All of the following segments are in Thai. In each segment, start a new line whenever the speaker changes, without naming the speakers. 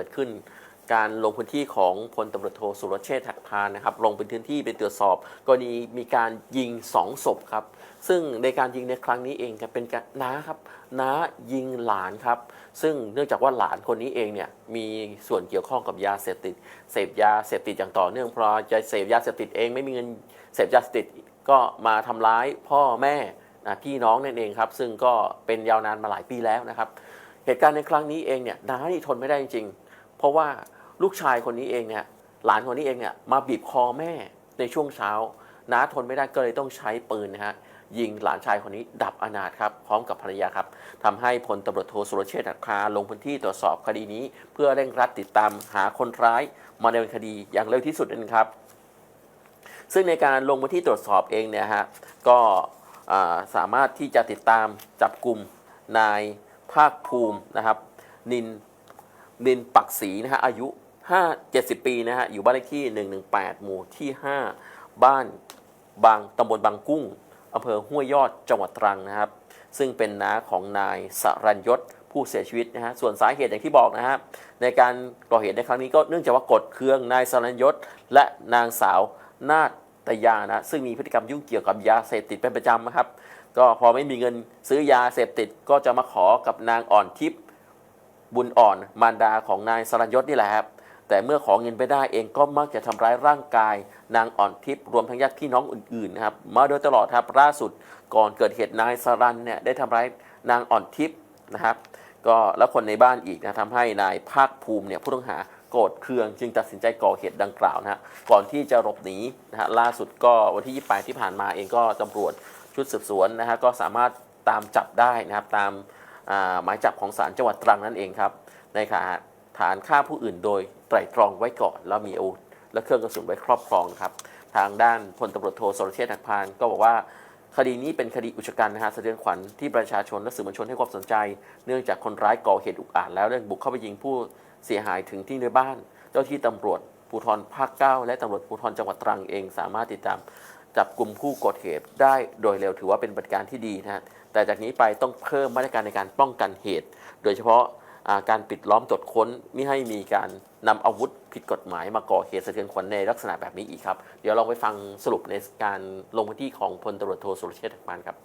กิดขึ้น การลงพื้นที่ของพลตำรวจโทสุรเชษฐ์หักพานนะครับลงพื้นที่ไปตรวจสอบกรณีมีการยิงสองศพครับ ซึ่งในการยิงในครั้งนี้เองครับเป็นการน้าครับน้ายิงหลานครับ ซึ่งเนื่องจากว่าหลานคนนี้เองเนี่ยมีส่วนเกี่ยวข้องกับยาเสพติดเสพยาเสพติดอย่างต่อเนื่องเพราะจะเสพยาเสพติดเองไม่มีเงินเสพยาเสพติดก็มาทำร้ายพ่อแม่พี่น้องนั่นเองครับ ซึ่งก็เป็นยาวนานมาหลายปีแล้วนะครับ เหตุการณ์ในครั้งนี้เองเนี่ยน้านี่ทนไม่ได้จริง เพราะว่าลูกชายคนนี้เองเนี่ยหลานคนนี้เองเนี่ยมาบีบคอแม่ในช่วงเช้าน้าทนไม่ได้ก็เลยต้องใช้ปืนนะฮะยิงหลานชายคนนี้ดับอนาถครับพร้อมกับภรรยาครับทำให้พลตำรวจโทสุรเชษฐ์หักพาลงพื้นที่ตรวจสอบคดีนี้ เพื่อเร่งรัดติดตามหาคนร้ายมาดำเนินคดีอย่างเร็วที่สุดนั่นครับ ซึ่งในการลงพื้นที่ตรวจสอบเองเนี่ยฮะก็สามารถที่จะติดตามจับกลุ่มนายภาคภูมินะครับ นิน นินปักศรีนะฮะอายุ5 70 ปีนะฮะอยู่บ้านเลขที่ 118 หมู่ที่ 5 บ้านบางตำบลบางกุ้งอำเภอห้วยยอดจังหวัดตรังนะครับ ซึ่งเป็นน้าของนายสรัญยศผู้เสียชีวิตนะฮะส่วนสาเหตุอย่างที่บอกนะฮะในการก่อเหตุในครั้งนี้ก็เนื่องจากว่ากดเครื่องนายสรัญยศ และนางสาวนาฏตยานะซึ่งมีพฤติกรรมยุ่งเกี่ยวกับยาเสพติดเป็นประจำนะครับ ก็พอไม่มีเงินซื้อยาเสพติดก็จะมาขอกับนางอ่อนทิพย์ บุญอ่อนมารดาของนายสรัญยศนี่แหละครับแต่เมื่อขอเงินไปได้เองก็มักจะทำร้ายร่างกาย นางอ่อนทิพย์รวมทั้งญาติพี่น้องอื่นๆนะครับมาโดยตลอดครับล่าสุดก่อนเกิดเหตุนายสรันเนี่ยได้ทำร้ายนางอ่อนทิพย์นะครับก็แล้วคนในบ้านอีกนะทำให้นายภาคภูมิเนี่ยผู้ต้องหาโกรธเคืองจึงตัดสินใจก่อเหตุดังกล่าวนะฮะก่อนที่จะหลบหนีนะฮะล่าสุดก็วันที่ 28 ที่ผ่านมาเองก็ตำรวจชุดสืบสวนนะฮะก็สามารถตามจับได้นะครับตาม หมายจับของศาลจังหวัดตรังนั่นเองครับในขณะฐานฆ่าผู้อื่นโดยไตร่ตรองไว้ก่อน แล้วมีอาวุธและเครื่องกระสุนไว้ครอบครองครับ ทางด้านพลตำรวจโทสรเชษฐ์หักพานก็บอกว่า คดีนี้เป็นคดีอุกชะกันนะฮะสะเทือนขวัญที่ประชาชนและสื่อมวลชนให้ความสนใจ เนื่องจากคนร้ายก่อเหตุอุกอาจแล้วได้บุกเข้าไปยิงผู้เสียหายถึงที่ในบ้าน เจ้าที่ตำรวจภูธรภาค 9 และตำรวจภูธรจังหวัดตรังเอง สามารถติดตามจับกลุ่มผู้ก่อเหตุได้โดยเร็วถือว่าเป็นปฏิการที่ดีนะฮะ แต่จากนี้ไปต้องเพิ่มมาตรการในการป้องกันเหตุ โดยเฉพาะาการปิดล้อมตรวจค้นไม่ให้มีการนำอาวุธผิดกฎหมายมาก่อเหตุสะเทือนขวัญในลักษณะแบบนี้อีกครับ เดี๋ยวลองไปฟังสรุปในการลงพื้นที่ของพลตำรวจโทสุรเชษฐ์หักพานครับ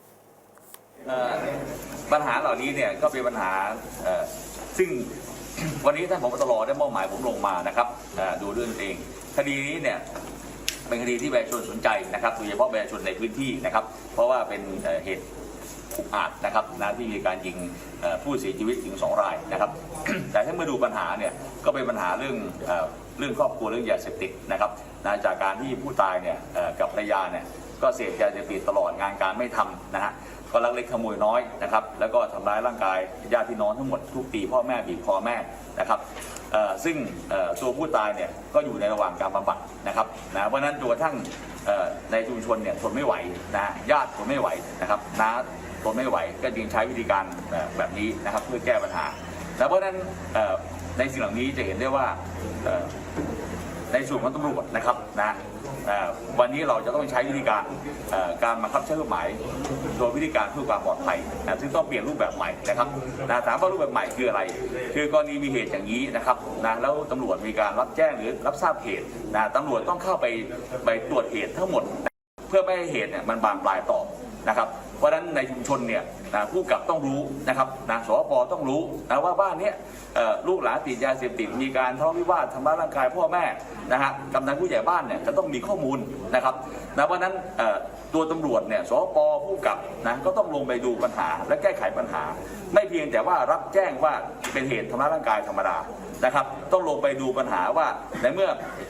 ปัญหาเหล่านี้เนี่ยก็เป็นปัญหาซึ่งวันนี้ท่านผบตรได้มอบหมายผมลงมานะครับดูเรื่องเอง คดีนี้เนี่ยเป็นคดีที่ประชาชนสนใจนะครับโดยเฉพาะประชาชนในพื้นที่นะครับ เพราะว่าเป็นเหตุ อุกอาจนะครับนะที่มีการยิงผู้เสียชีวิตถึงสองรายนะครับ แต่ถ้ามาดูปัญหาเนี่ยก็เป็นปัญหาเรื่องเรื่องครอบครัวเรื่องยาเสพติดนะครับนะจากการที่ผู้ตายเนี่ยกับภรรยาเนี่ยก็เสพยาเสพติดตลอดงานการไม่ทำนะฮะก็ลักเล็กขโมยน้อยนะครับ แล้วก็ทำร้ายร่างกายญาติพี่น้องทั้งหมดทุกตีพ่อแม่บีบคอแม่นะครับซึ่งตัวผู้ตายเนี่ยก็อยู่ในระหว่างการบำบัดนะครับนะเพราะนั้นตัวทั้งในชุมชนเนี่ยทนไม่ไหวนะญาติทนไม่ไหวนะครับน้า ทนไม่ไหว ก็จึงใช้วิธีการแบบนี้นะครับเพื่อแก้ปัญหา แล้วเพราะนั้นในสิ่งเหล่านี้จะเห็นได้ว่าในส่วนของตำรวจนะครับนะวันนี้เราจะต้องใช้วิธีการการบังคับใช้กฎหมายโดยวิธีการเพื่อความปลอดภัยนะซึ่งต้องเปลี่ยนรูปแบบใหม่นะครับนะถามว่ารูปแบบใหม่คืออะไร คือกรณีมีเหตุอย่างนี้นะครับนะแล้วตำรวจมีการรับแจ้งหรือรับทราบเหตุนะตำรวจต้องเข้าไปไปตรวจเหตุทั้งหมด เพื่อไม่ให้เหตุเนี่ยมันบานปลายต่อนะครับ เพราะฉะนั้นในชุมชนเนี่ยนะผู้กับต้องรู้นะครับนะสปต้องรู้นะว่าบ้านนี้ลูกหลานติดยาเสพติดมีการทะเลาะวิวาททำร้ายร่างกายพ่อแม่นะฮะกำนันผู้ใหญ่บ้านเนี่ยจะต้องมีข้อมูลนะครับนะเพราะนั้นตัวตำรวจเนี่ยสปผู้กับนะก็ต้องลงไปดูปัญหาและแก้ไขปัญหา ไม่เพียงแต่ว่ารับแจ้งว่าเป็นเหตุทำร้ายร่างกายธรรมดา นะครับต้องลงไปดูปัญหาว่าในเมื่อ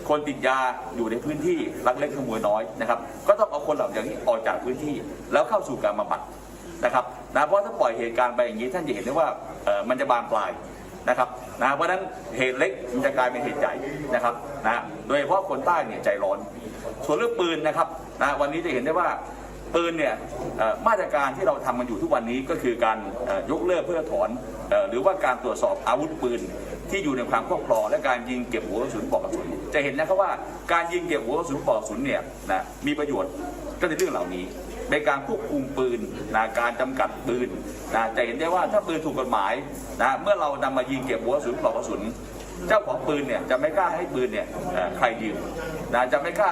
คนติดยาอยู่ในพื้นที่ลักเล็กขโมยน้อยนะครับก็ต้องเอาคนเหล่านี้ออกจากพื้นที่ แล้วเข้าสู่การบำบัดนะครับนะเพราะถ้าปล่อยเหตุการณ์ไปอย่างนี้ท่านจะเห็นได้ว่ามันจะบานปลายนะครับนะเพราะนั้นเหตุเล็กมันจะกลายเป็นเหตุใหญ่นะครับนะโดยเฉพาะคนใต้เนี่ยใจร้อน ส่วนเรื่องปืนนะครับนะวันนี้จะเห็นได้ว่าปืนเนี่ยมาตรการที่เราทำกันอยู่ทุกวันนี้ก็คือการยกเลิกเพื่อถอนหรือว่าการตรวจสอบอาวุธปืน ที่อยู่ในความครอบครองและการยิงเก็บหัวกระสุนปลอกกระสุนจะเห็นนะครับว่าการยิงเก็บหัวกระสุนปลอกกระสุนเนี่ยนะมีประโยชน์ก็ในเรื่องเหล่านี้ในการควบคุมปืนนะการจำกัดปืนนะจะเห็นได้ว่าถ้าปืนถูกกฎหมายนะเมื่อเรานำมายิงเก็บหัวกระสุนปลอกกระสุนเจ้าของปืนเนี่ยจะไม่กล้าให้ปืนเนี่ยใครยืมนะจะไม่กล้า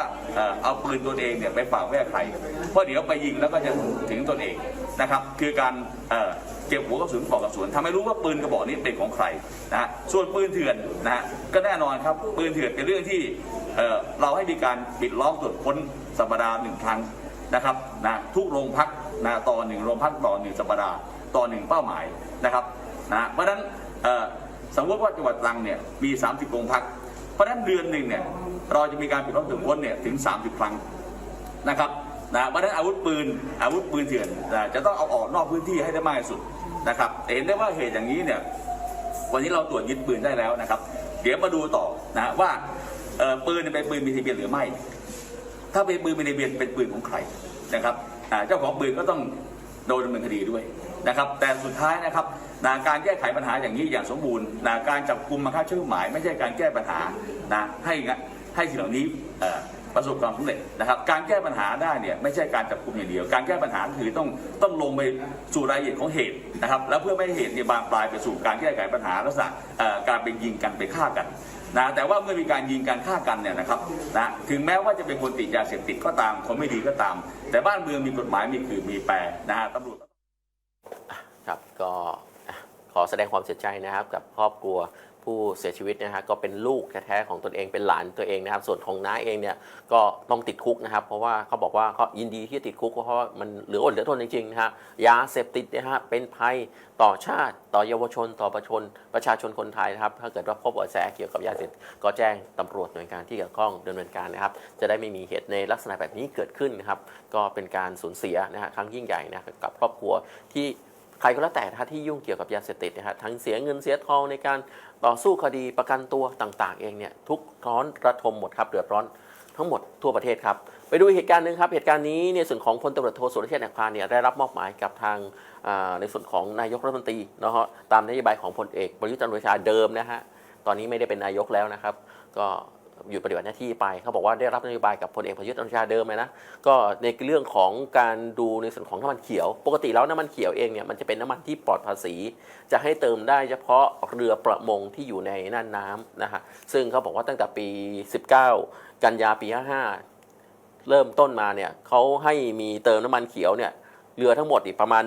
เอาปืนตัวเองเนี่ยไปฝากไว้ใคร เพราะเดี๋ยวไปยิงแล้วก็จะถึงตนเองนะครับ คือการ ก็บหัวกระสุนปลอกกระสุนทำให้รู้ว่าปืนกระบอกนี้เป็นของใครนะฮะส่วนปืนเถื่อนนะฮะก็แน่นอนครับปืนเถื่อนเป็นเรื่องที่เเราให้มีการปิดล้อมตรวจค้นสัปดาห์หนึ่งครั้งนะครับนะทุกโรงพักนะต่อหนึ่งโรงพักต่อหนึ่งสัปดาห์ต่อหนึ่งเป้าหมายนะครับนะเพราะฉะนั้นสมมติว่าจังหวัดตรังเนี่ยมี 30 โรงพัก เพราะฉะนั้นเดือนหนึ่งเนี่ยเราจะมีการปิดล้อมตรวจค้นเนี่ยถึง 30 ครั้งนะครับ นะเพราะฉะนั้นอาวุธปืนอาวุธปืนเถื่อนนะจะต้องเอาออกนอกพื้นที่ให้ได้มากที่สุดนะครับเห็นได้ว่าเหตุอย่างนี้เนี่ยวันนี้เราตรวจยึดปืนได้แล้วนะครับ เดี๋ยวมาดูต่อนะว่าปืนเป็นปืนมีทะเบียนหรือไม่ ถ้าเป็นปืนมีทะเบียนเป็นปืนของใครนะครับเจ้าของปืนก็ต้องโดนดำเนินคดีด้วยนะครับ แต่สุดท้ายนะครับนะการแก้ไขปัญหาอย่างนี้อย่างสมบูรณ์นะการจับกลุ่มมาฆ่าเชื่อหมาย ไม่ใช่การแก้ปัญหานะให้ให้สิ่งเหล่านี้ ประสบความสำเร็จนะครับ การแก้ปัญหาได้เนี่ยไม่ใช่การจับกลุ่มอย่างเดียว การแก้ปัญหาคือต้องต้องลงไปสู่รายละเอียดของเหตุนะครับ แล้วเพื่อไม่ให้เหตุเนี่ยบานปลายไปสู่การแก้ไขปัญหาลักษณะการไปยิงกันไปฆ่ากันนะแต่ว่าเมื่อมีการยิงการฆ่ากันเนี่ยนะครับนะถึงแม้ว่าจะเป็นคนติดยาเสพติดก็ตามคนไม่ดีก็ตาม แต่บ้านเมืองมีกฎหมายมีคือมีแปรนะฮะตำรวจ
ครับก็ขอแสดงความเสียใจนะครับกับครอบครัว ผู้เสียชีวิตนะฮะก็เป็นลูกแท้ๆของตนเองเป็นหลานตัวเองนะครับ ส่วนของน้าเองเนี่ยก็ต้องติดคุกนะครับ เพราะว่าเขาบอกว่าเขายินดีที่จะติดคุก เพราะว่ามันเหลืออดเหลือทนจริงๆนะฮะยาเสพติดนะฮะเป็นภัยต่อชาติต่อเยาวชนต่อประชาชนประชาชนคนไทยนะครับ ถ้าเกิดว่าพบเบาะแสเกี่ยวกับยาเสพติดก็แจ้งตำรวจหน่วยงานที่เกี่ยวข้องดำเนินการนะครับ จะได้ไม่มีเหตุในลักษณะแบบนี้เกิดขึ้นนะครับ ก็เป็นการสูญเสียนะฮะครั้งยิ่งใหญ่นะกับครอบครัวที่ ใครก็แล้วแต่นะฮะที่ยุ่งเกี่ยวกับยาเสพติดนะฮะทั้งเสียเงินเสียทองในการต่อสู้คดีประกันตัวต่างๆ เองเนี่ยทุกร้อนระทมหมดครับเดือดร้อนทั้งหมดทั่วประเทศครับไปดูเหตุการณ์หนึ่งครับเหตุการณ์นี้ในส่วนของพลตำรวจโทสุรเชษฐ์หักพานเนี่ยได้รับมอบหมายกับทางในส่วนของนายกรัฐมนตรีนะฮะตามนโยบายของพลเอกประยุทธ์จันทร์โอชาเดิมนะฮะตอนนี้ไม่ได้เป็นนายกแล้วนะครับ ก็ หยุดปฏิบัติหน้าที่ไป เขาบอกว่าได้รับนโยบายกับพลเอกประยุทธ์จันทร์โอชาเดิมเลยนะ ก็ในเรื่องของการดูในส่วนของน้ำมันเขียว ปกติแล้วน้ำมันเขียวเองเนี่ยมันจะเป็นน้ำมันที่ปลอดภาษี จะให้เติมได้เฉพาะเรือประมงที่อยู่ในน่านน้ำนะฮะ ซึ่งเขาบอกว่าตั้งแต่ปี 19 กันยาปี 55 เริ่มต้นมาเนี่ยเขาให้มีเติมน้ำมันเขียวเนี่ยเรือทั้งหมดอีกประมาณ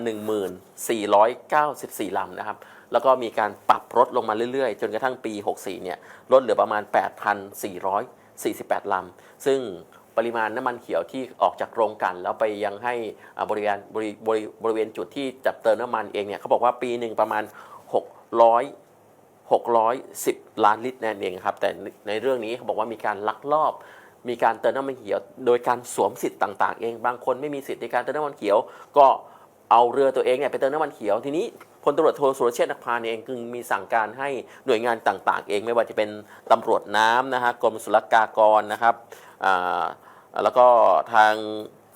1494ลำนะครับ แล้วก็มีการปรับลดลงมาเรื่อยๆ จนกระทั่งปี 64 เนี่ยลดเหลือประมาณ 8,448 ลำ ซึ่งปริมาณน้ำมันเขียวที่ออกจากโรงกลัน แล้วไปยังให้บริเวณบริบริบริเวณจุดที่จับเติมน้ำมันเองเนี่ยเขาบอกว่าปีหนึ่งประมาณ 600 610 ล้านลิตรนั่นเองครับ แต่ในเรื่องนี้เขาบอกว่ามีการลักลอบ มีการเติมน้ำมันเขียว โดยการสวมสิทธิ์ต่าง ๆ เอง บางคนไม่มีสิทธิ์ในการเติมน้ำมันเขียว ก็เอาเรือตัวเองเนี่ยไปเติมน้ำมันเขียวทีนี้ พลตำรวจโทสุรเชษฐ์หักพานเองจึงมีสั่งการให้หน่วยงานต่าง ๆ เองไม่ว่าจะเป็นตำรวจน้ำนะฮะกรมศุลกากรนะครับแล้วก็ทาง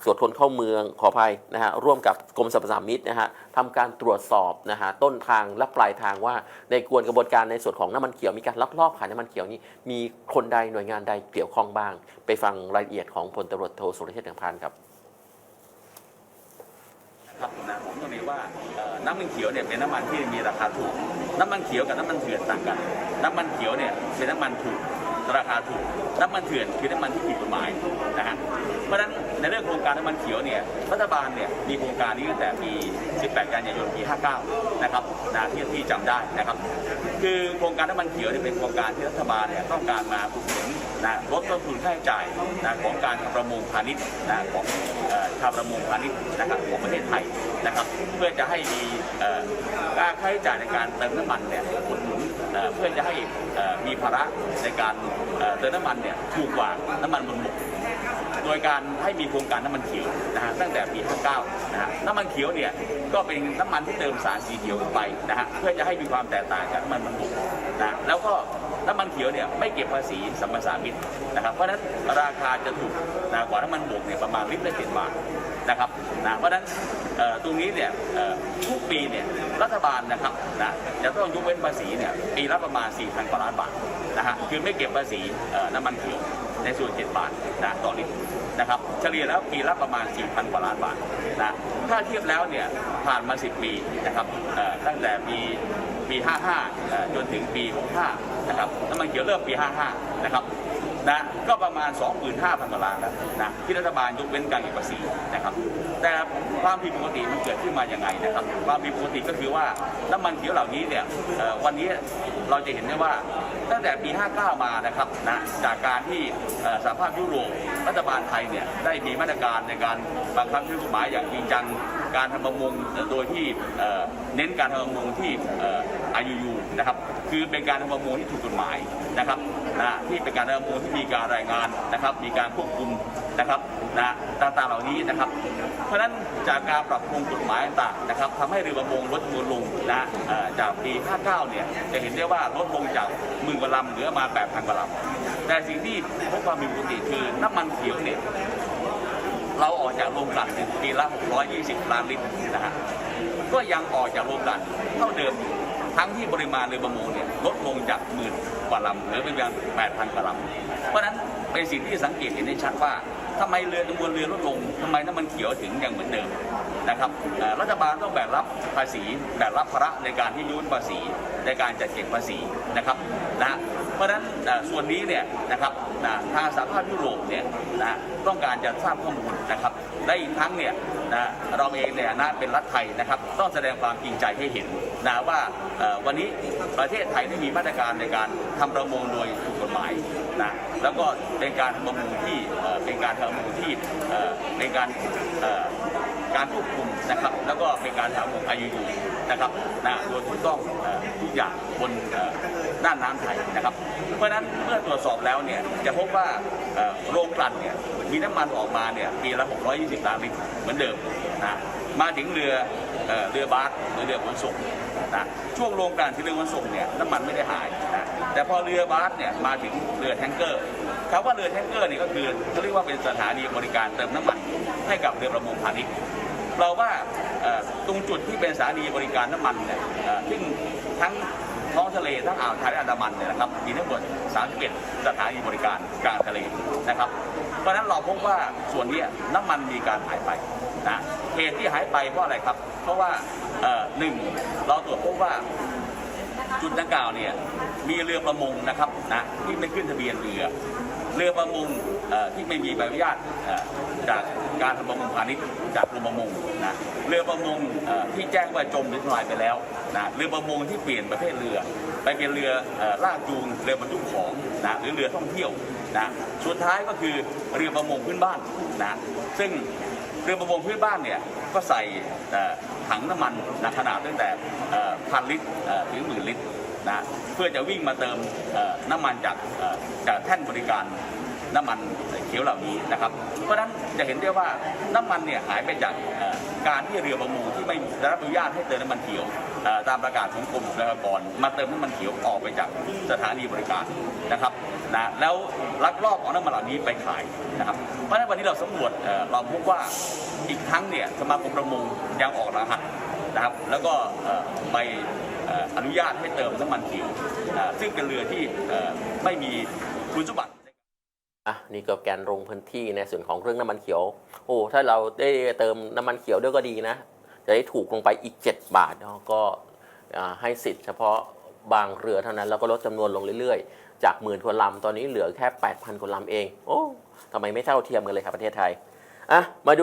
ตรวจคนเข้าเมืองขออภัยนะฮะร่วมกับกรมสรรพสามิตนะฮะทำการตรวจสอบนะฮะต้นทางและปลายทางว่าในกวนกระบวนการในส่วนของน้ำมันเขียวมีการลักลอบขายน้ำมันเขียวนี้มีคนใดหน่วยงานใดเกี่ยวข้องบ้าง ไปฟังรายละเอียดของพลตำรวจโทสุรเชษฐ์หักพานครับ
ครับนะผมต้องเรียนว่าน้ำมันเขียวเนี่ยเป็นน้ำมันที่มีราคาถูก น้ำมันเขียวกับน้ำมันเถื่อนต่างกัน น้ำมันเขียวเนี่ยเป็นน้ำมันถูกราคาถูก น้ำมันเถื่อนคือน้ำมันที่ผิดกฎหมายนะฮะเพราะฉะนั้นในเรื่องโครงการน้ำมันเขียวเนี่ยรัฐบาลเนี่ยมีโครงการนี้ตั้งแต่ปี 18 กันยายนปี 59 นะครับนะที่ที่จำได้นะครับ คือโครงการน้ำมันเขียวเนี่ยเป็นโครงการที่รัฐบาลเนี่ยต้องการมาอุดหนุนนะลดต้นทุนค่าใช้จ่ายนะของการประมงพาณิชย์นะของ ชาวประมงพาณิชย์นะครับของประเทศไทยนะครับ เพื่อจะให้มีค่าใช้จ่ายในการเติมน้ำมันเนี่ยอุดหนุนเพื่อจะให้มีภาระในการเติมน้ำมันเนี่ยถูกกว่าน้ำมันบนบกโดยการให้มีโครงการน้ำมันเขียวนะฮะตั้งแต่ปี 59 นะฮะน้ำมันเขียวเนี่ยก็เป็นน้ำมันที่เติมสารสีเขียวเข้าไปนะฮะเพื่อจะให้มีความแตกต่างจากน้ำมันบรรทุกนะแล้วก็น้ำมันเขียวเนี่ยไม่เก็บภาษีสัมปทานมิตรนะครับเพราะฉะนั้นราคาจะถูกนะกว่าน้ำมันบกเนี่ยประมาณลิตรละเจ็ดบาทนะครับนะเพราะฉะนั้นตรงนี้เนี่ยทุกปีเนี่ยรัฐบาลนะครับนะจะต้องยกเว้นภาษีเนี่ยปีละประมาณ 4,000กว่าล้านบาทนะฮะคือไม่เก็บภาษีน้ำมันเขียวในส่วน 7 บาทนะต่อลิตรนะครับเฉลี่ยแล้วปีละประมาณ 4,000 กว่าล้านบาทนะถ้าเทียบแล้วเนี่ยผ่านมา 10 ปีนะครับตั้งแต่ปี ปี 55 จนถึงปี 65 นะครับ น้ำมันเขียวเริ่มปี 55 นะครับ นะ ก็ประมาณ 25,000กว่าล้านแล้วนะ ที่รัฐบาลยกเว้นการเก็บภาษีนะครับ แต่ความผิดปกติมันเกิดขึ้นมาอย่างไงนะครับ ความผิดปกติก็คือว่าน้ำมันเขียวเหล่านี้เนี่ยวันนี้เราจะเห็นได้ว่าตั้งแต่ปี 59 มานะครับนะจากการที่สหภาพยุโรปรัฐบาลไทยเนี่ยได้มีมาตรการในการบังคับใช้กฎหมายอย่างจริงจัง การทำประมงโดยที่เน้นการทำประมงที่อ่อ IUU นะครับคือเป็นการทำประมงที่ถูกกฎหมายนะครับนะที่เป็นการทำประมงที่มีการรายงานนะครับ มีการควบคุมนะครับนะต่างๆเหล่านี้นะครับ เพราะฉะนั้นจากการปรับปรุงกฎหมายต่างๆนะครับทำให้เรือประมงลดจำนวนลงนะจากปี 59 เนี่ยจะเห็นได้ว่าลดลงจากหมื่นกว่าลำเหลือมา 8,000 กว่าลำแต่สิ่งที่พบความผิดปกติคือน้ำมันเขียวเนี่ย จากโรงกลั่นถึงปีละ 620 ล้านลิตรนะฮะก็ยังออกจากโรงกลั่นเท่าเดิมทั้งที่ปริมาณเรือประมงเนี่ยลดลงจากหมื่นกว่าลำเหลือเป็นเพียง8,000 กว่าลำเพราะนั้นเป็นสิ่งที่สังเกตเห็นได้ชัดว่าทำไมเรือจำนวนเรือลดลงทำไมน้ำมันเขียวถึงยังเหมือนเดิมนะครับรัฐบาลต้องแบกรับภาษีแบกรับภาระในการที่ยุ่นภาษี ในการจัดเก็บภาษีนะครับนะเพราะฉะนั้นส่วนนี้เนี่ยนะครับนะทางสหภาพยุโรปเนี่ยนะต้องการจะทราบข้อมูลนะครับและอีกทั้งเนี่ยนะเราเองเนี่ยนะเป็นรัฐไทยนะครับ ต้องแสดงความจริงใจให้เห็นนะว่าวันนี้ประเทศไทยได้มีมาตรการในการทำประมงโดยถูกกฎหมายนะแล้วก็เป็นการประมงที่เป็นการทำประมงที่เป็นการ การควบคุมนะครับ แล้วก็เป็นการทำของอายุนะครับนะโดยถูกต้องเอ่อทุกอย่างบนด้านน้ำไทยนะครับ เพราะฉะนั้นเมื่อตรวจสอบแล้วเนี่ยจะพบว่าโรงกลั่นเนี่ยมีน้ำมันออกมาเนี่ยปีละ 620ล้านลิตรเหมือนเดิมนะมาถึงเรือเอ่อเรือบาสหรือเรือขนส่งนะช่วงโรงกลั่นที่เรือขนส่งเนี่ยน้ำมันไม่ได้หายนะแต่พอเรือบาสเนี่ยมาถึงเรือแทงเกอร์คำว่าเรือแทงเกอร์นี่ก็คือเขาเรียกว่าเป็นสถานีบริการเติมน้ำมันให้กับเรือประมงพาณิชย์ เราว่าตรงจุดที่เป็นสถานีบริการน้ำมันเนี่ยเอ่อซึ่งทั้งท้องทะเลทั้งอ่าวไทยและอันดามันเนี่ยนะครับมีทั้งหมด31สถานีบริการกลางทะเลนะครับ เพราะฉะนั้นเราพบว่าส่วนนี้น้ำมันมีการหายไปนะเหตุที่หายไปเพราะอะไรครับ เพราะว่าหนึ่งเราตรวจพบว่าจุดดังกล่าวเนี่ยมีเรือประมงนะครับนะที่ไม่ขึ้นทะเบียนเรือ เรือประมงที่ไม่มีใบอนุญาตจากการทำประมงพาณิชย์จากกรมประมงนะเรือประมงที่แจ้งว่าจมหรือทลายไปแล้วนะเรือประมงที่เปลี่ยนประเภทเรือ ไปเป็นเรือลากจูงเรือบรรทุกของนะหรือเรือท่องเที่ยวนะสุดท้ายก็คือเรือประมงพื้นบ้านนะซึ่งเรือประมงพื้นบ้านเนี่ยก็ใส่ถังน้ำมันนะขนาดตั้งแต่พันลิตรถึงหมื่นลิตร นะเพื่อจะวิ่งมาเติมน้ำมันจากจากแท่นบริการน้ำมันเขียวเหล่านี้นะครับ เพราะฉะนั้นจะเห็นได้ว่าน้ำมันเนี่ยหายไปจากการที่เรือประมงที่ไม่ได้รับอนุญาตให้เติมน้ำมันเขียวตามประกาศของกรมศุลกากรมาเติมน้ำมันเขียวออกไปจากสถานีบริการนะครับนะแล้วลักลอบเอาน้ำมันเหล่านี้ไปขายนะครับ เพราะฉะนั้นวันนี้เราสำรวจเราพบว่าอีกทั้งเนี่ยสมาคมประมงยังออกรหัสนะครับ แล้วก็เอ่ อนุญาตให้เติมน้ำมันเขียวซึ่งเป็นเรือที่ไม่มีคุณสมบัติ
อะนี่ก็แกนลงพื้นที่ในส่วนของเรื่องน้ำมันเขียว โอ้ถ้าเราได้เติมน้ำมันเขียวด้วยก็ดีนะ จะได้ถูกลงไปอีก 7 บาทเนาะก็ให้สิทธิ์เฉพาะบางเรือเท่านั้นแล้วก็ลดจำนวนลงเรื่อยๆ จากหมื่นกว่าลำตอนนี้เหลือแค่ 8,000กว่าลำเอง โอ้ทำไมไม่เท่าเทียมกันเลยครับประเทศไทย อะ มาดู